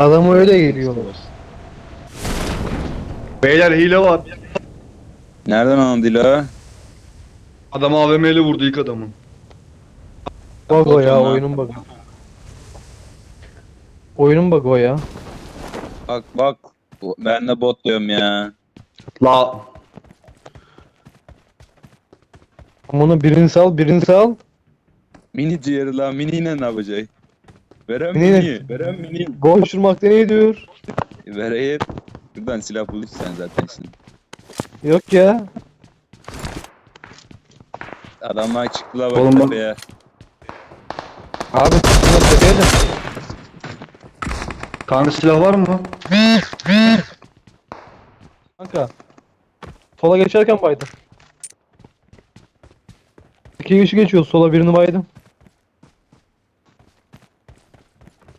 Adam öyle geliyor. Beyler hile var. Nereden anladı la? Adam AVM'li vurdu ilk adamı. Bug o ya oyunun bug'ı. Oyunun bug'ı o ya. Bak bak. Ben de bot diyorum ya. La. Onu birini sal birini sal. Mini ciğeri la miniyle ne yapacak? Verem Mini mini. Verem mini. Gol uçurmakta ne diyor? Vereyim. Buradan silah bulursun sen zaten şimdi. Yok ya. Adamlar çıktılar bak Oğlum bak- tepeye. Abi şuna tepeyle. Kanka silah var mı? Kanka. Sola geçerken baydım. İki kişi geçiyor sola birini baydım.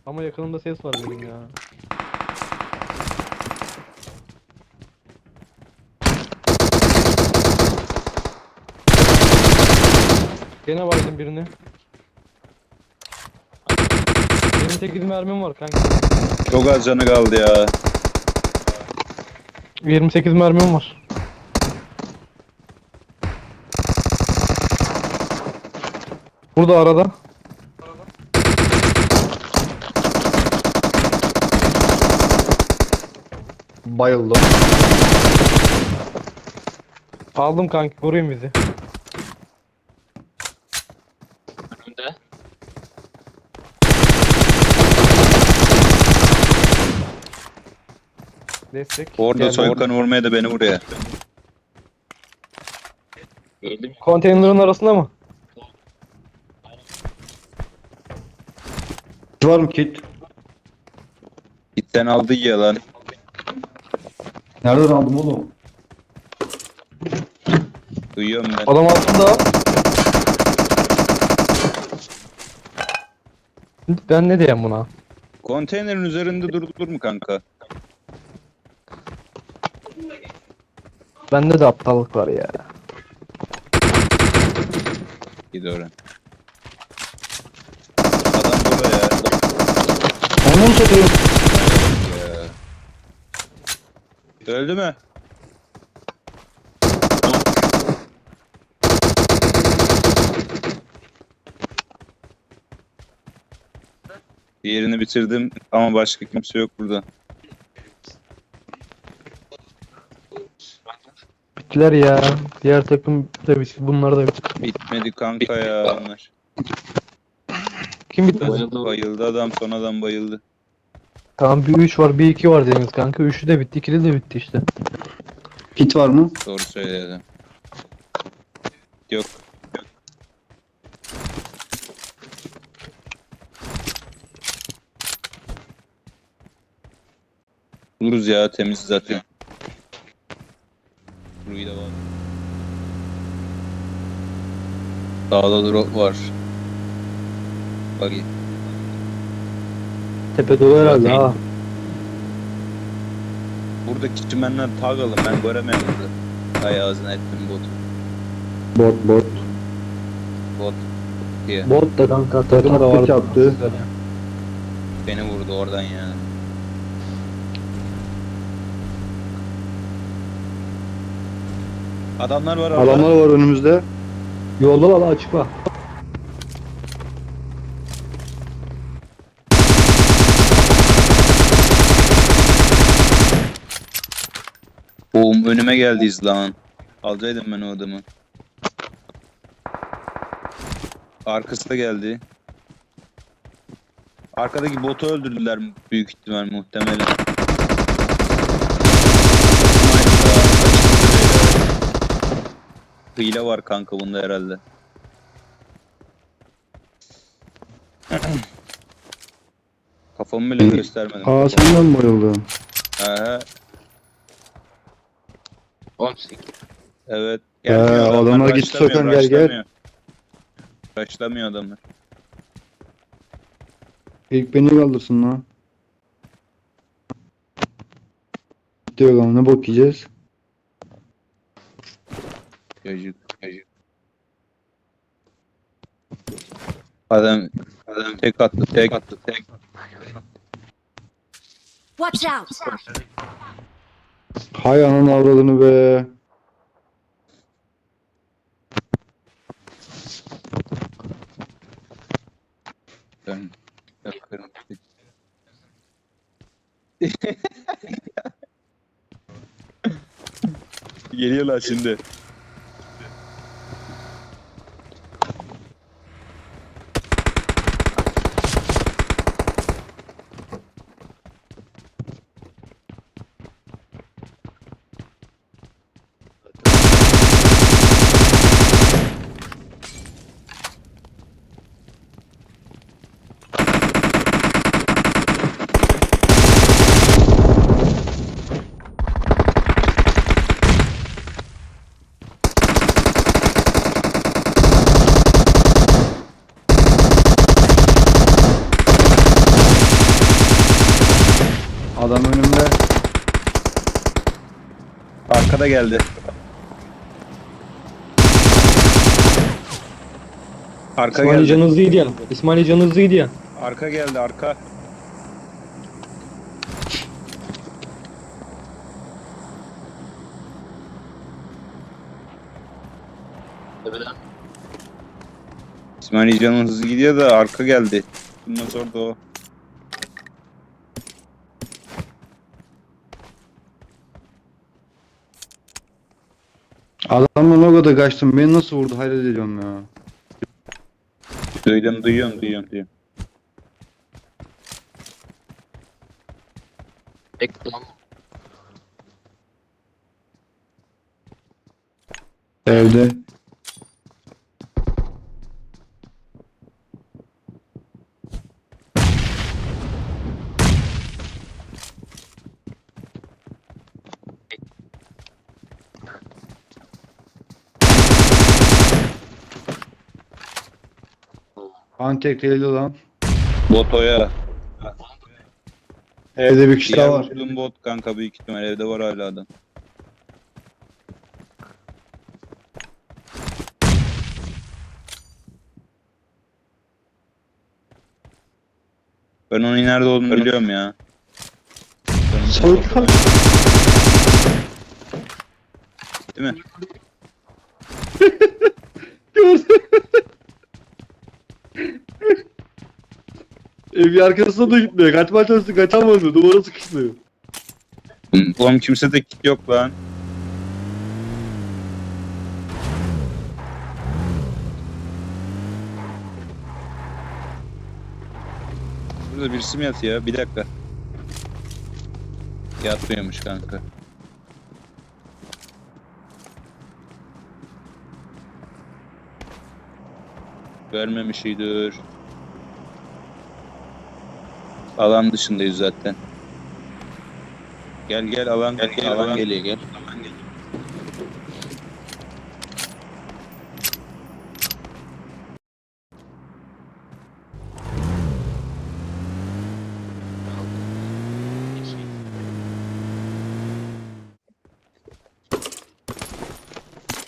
Ama yakınımda ses var benim ya. Gene baydım birini. 28 mermim var kanka. Çok az canı kaldı ya. 28 mermim var. Burada arada. Bayıldım. Aldım kanki koruyun bizi. Önümde. Destek. Orada Geldi. soykan vurmaya da beni vuruyor. Öldüm. Konteynerin arasında mı? Var mı kit? Gitten aldı ya lan. Nereden aldım oğlum? Duyuyorum ben. Adam altında. Ben ne diyeyim buna? Konteynerin üzerinde durulur mu kanka? Bende de aptallık var ya. Gidi öğren. Adam burada ya. Onu mu satayım? ya. Öldü mü? Diğerini bitirdim ama başka kimse yok burada. Bittiler ya. Diğer takım da bitti. Bunlar da bitti. Bitmedi kanka ya onlar. Kim bitti? Bayıldı. Bayıldı adam son adam bayıldı. Tamam bir 3 var bir 2 var dediniz kanka. 3'ü de bitti. 2'de de bitti işte. Kit var mı? Doğru söyledi. Yok. Buluruz ya temiz zaten. Burayı da var. Dağda drop var. Buggy. Tepe dolu herhalde ha. Buradaki çimenler tagalım ben göremiyorum burada. Ay ağzına ettim botu. Bot bot. Bot diye. Bot da kanka takım da var. yaptı. Beni vurdu oradan yani. Adamlar var orada. Adamlar var önümüzde. Yolda valla açık var. Oğlum önüme geldiyiz lan. Alacaktım ben o adamı. Arkası da geldi. Arkadaki botu öldürdüler büyük ihtimal muhtemelen. Hile var kanka bunda herhalde. Kafamı bile göstermedim. Mi bayıldı? Aha, 18. evet. Ee, adamlar gitti rushlamıyor, Sokan, gel, gel. rushlamıyor. Rushlamıyor adamlar. İlk beni kaldırsın lan. Diyor lan ne bok yiyeceğiz? Çocuk, çocuk. Adam, adam tek attı, tek attı, tek. Watch out! Hay ananın avradını be. Ben yakarım. Geliyorlar şimdi. Adam önümde. Arkada geldi. Arka İsmail geldi. Can hızlıydı ya. İsmail Can hızlıydı ya. Arka geldi arka. İsmail Can'ın hızı gidiyor da arka geldi. Bundan sonra da o. Adamla o kadar kaçtım. Beni nasıl vurdu hayret ediyorum ya. Duydum duyuyorum duyuyorum duyuyorum. Tek plan. Evde. Antek değildi lan. Botoya. Evde bir kişi daha var. vurduğum bot kanka büyük ihtimal evde var hala adam. Ben onun nerede olduğunu biliyorum ya. Soğukkan. Değil mi? Gördüm. Evi arkasına da gitmiyor. Kaçmaya çalıştı kaçamadı. Duvara sıkıştı. Oğlum kimse de kit yok lan. Burada birisi mi yatıyor? Bir dakika. Yatmıyormuş kanka. Görmemiş iyidir. Alan dışındayız zaten. Gel gel alan gel gel alan geliyor gel.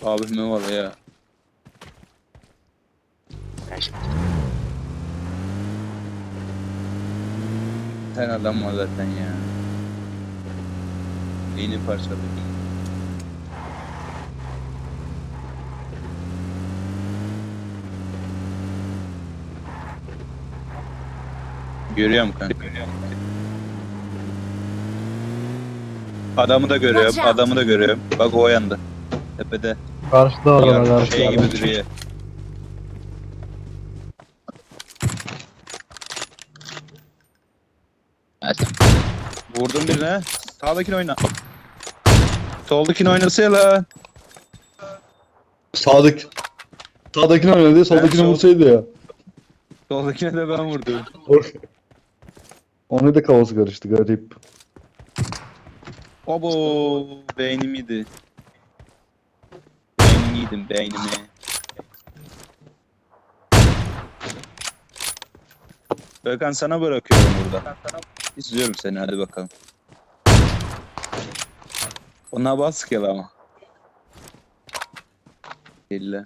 Abi ne var ya? Tane adam var zaten ya. Beyni parçaladı. Görüyorum kanka. Adamı da görüyorum, adamı da görüyorum. Bak o yanda. Tepede. Karşıda adam Yan- karşıda şey gibi duruyor. Vurdum birine. Sağdakini oyna. Soldakini oynasana lan. Sağdaki. Sağdakini oynadı. Soldakini sol- vursaydı ya. Soldakine de ben vurdum. Ona da kafası karıştı garip. Obo beynim yedi. Beynimi yedim beynimi. Gökhan sana bırakıyorum burada. İzliyorum seni hadi bakalım. Ona bas gel ama. İlla.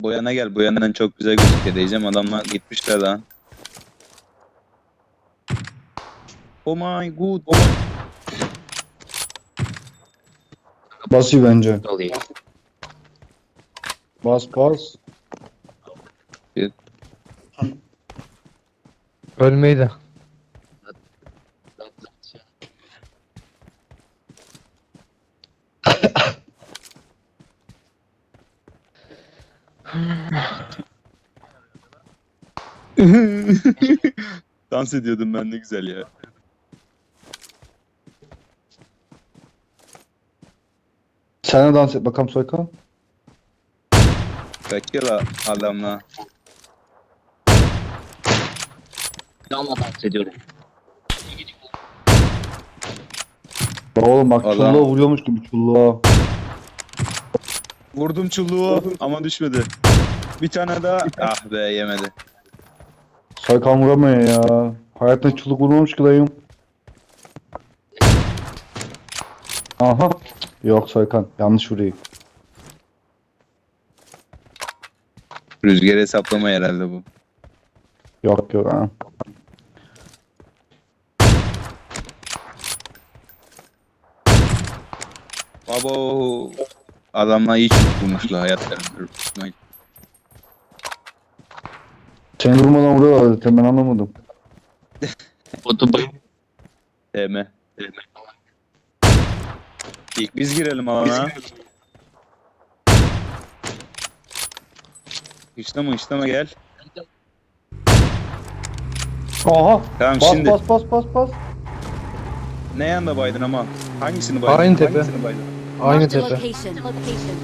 Bu yana gel. Bu yandan çok güzel gözüküyor diyeceğim. Adamlar gitmişler lan. Oh my god. Oh my... Basıyor bence. Bas bas. Ölmeyi de. Dans ediyordum ben ne güzel ya. Sen de dans et bakalım Soykan. Kaçıyor adamla. Silahla dans ediyorum. Oğlum bak Allah. çulluğa vuruyormuş gibi çulluğa. Vurdum çulluğu ama düşmedi. Bir tane daha. Ah be yemedi. Soykan vuramıyor ya. Hayatında çulluk vurmamış ki dayım. Aha. Yok Soykan yanlış vuruyor. Rüzgar hesaplama herhalde bu. Yok yok ha. Babo. Adamlar iyi çubuk bulmuşlar hayatlarında. Seni vurmadan vuruyorlar zaten ben anlamadım. Botu bay. TM. İlk biz girelim alana. İşlama işlama gel. Aha. Tamam Bas şimdi bas bas bas bas. ne yanda baydın ama? Hangisini baydın? Aynı tepe. Hangisini baydın? Aynı Marked a tepe. location. Location.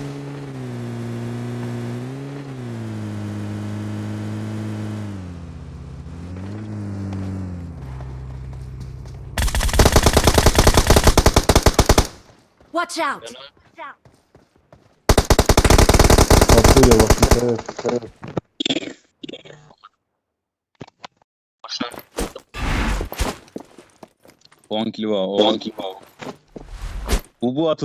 Watch out! Bak geliyor bak. Evet, evet. Başlar. 10 kilo var. 10 kilo. Bu bu atı